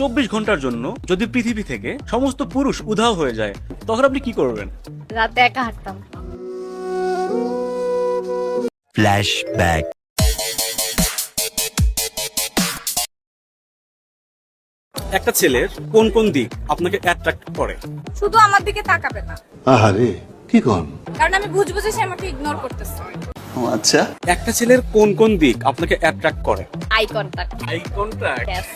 চব্বিশ ঘণ্টার জন্য যদি পৃথিবী থেকে সমস্ত পুরুষ উধাও হয়ে যায় তখন আপনি কি করবেন? রাতে একা হাঁটতাম। Flashback. একটা ছেলের কোন কোন দিক আপনাকে অ্যাট্রাক্ট করে? শুধু আমার দিকে তাকাবে না। আহারে কি কন? কারণ আমি বুঝব যে সে আমাকে ইগনোর করতেছে। ও আচ্ছা। একটা ছেলের কোন কোন দিক আপনাকে অ্যাট্রাক্ট করে? I contact I contact yes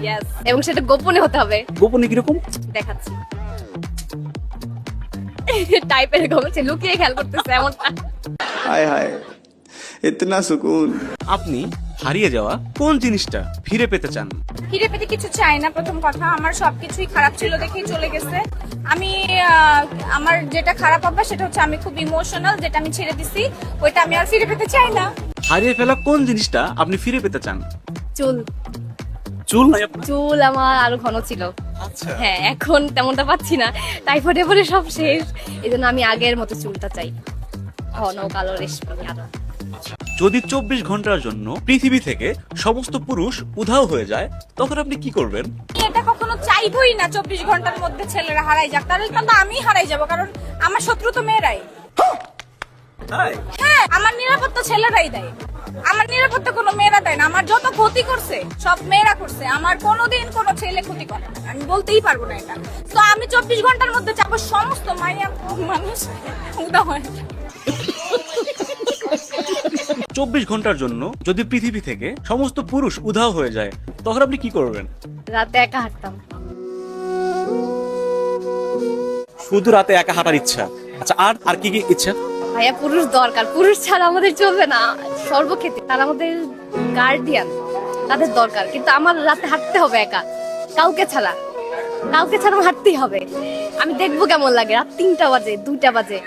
yes এবং সেটা গোপনে হতে হবে গোপনে কিরকম দেখাচ্ছি টাইপের এরকম হচ্ছে লুকিয়ে খেয়াল করতেছে এমনটা हाय हाय इतना सुकून আপনি হারিয়ে যাওয়া কোন জিনিসটা ফিরে পেতে চান ফিরে পেতে কিছু চাই না প্রথম কথা আমার সবকিছুই খারাপ ছিল দেখেই চলে গেছে আমি আহ, আমার যেটা খারাপ হবে সেটা হচ্ছে আমি খুব ইমোশনাল যেটা আমি ছেড়ে দিছি ওইটা আমি আর ফিরে পেতে চাই না হারিয়ে ফেলা কোন জিনিসটা আপনি ফিরে পেতে চান? চুল। চুল নাই আপনার? চুল আমার আরও ঘন ছিল। আচ্ছা। হ্যাঁ এখন তেমনটা পাচ্ছি না। টাইফয়েডে পরে সব শেষ। এই জন্য আমি আগের মতো চুলটা চাই। ঘন কালো রেশমি আরও। যদি চব্বিশ ঘণ্টার জন্য পৃথিবী থেকে সমস্ত পুরুষ উধাও হয়ে যায় তখন আপনি কি করবেন? এটা কখনো চাইবই না চব্বিশ ঘণ্টার মধ্যে ছেলেরা হারাই যাক। তাহলে তো আমি হারাই যাব কারণ আমার শত্রু তো মেয়েরাই। হ্যাঁ আমার নিরাপত্তা ছেলেরাই দেয়। আমার নিরাপত্তা কোনো মেয়েরা দেয় না। আমার যত ক্ষতি করছে সব মেয়েরা করছে। আমার কোনোদিন কোনো ছেলে ক্ষতি করে না। আমি বলতেই পারব না এটা। তো আমি চব্বিশ ঘণ্টার মধ্যে চাবো সমস্ত মাইয়া মানুষ উদা হয় চব্বিশ ঘণ্টার জন্য যদি পৃথিবী থেকে সমস্ত পুরুষ উধাও হয়ে যায় তখন আপনি কি করবেন? রাতে একা হাঁটতাম। শুধু রাতে একা হাঁটার ইচ্ছা। আচ্ছা আর আর কি কি ইচ্ছা? ভাইয়া, পুরুষ দরকার। পুরুষ ছাড়া আমাদের চলবে না। সর্বক্ষেত্রে তারা আমাদের গার্ডিয়ান তাদের দরকার। কিন্তু আমার রাতে হাঁটতে হবে একা। কাউকে ছাড়া। কাউকে ছাড়া হাঁটতেই হবে। আমি দেখব কেমন লাগে। রাত তিনটা বাজে, দুইটা বাজে।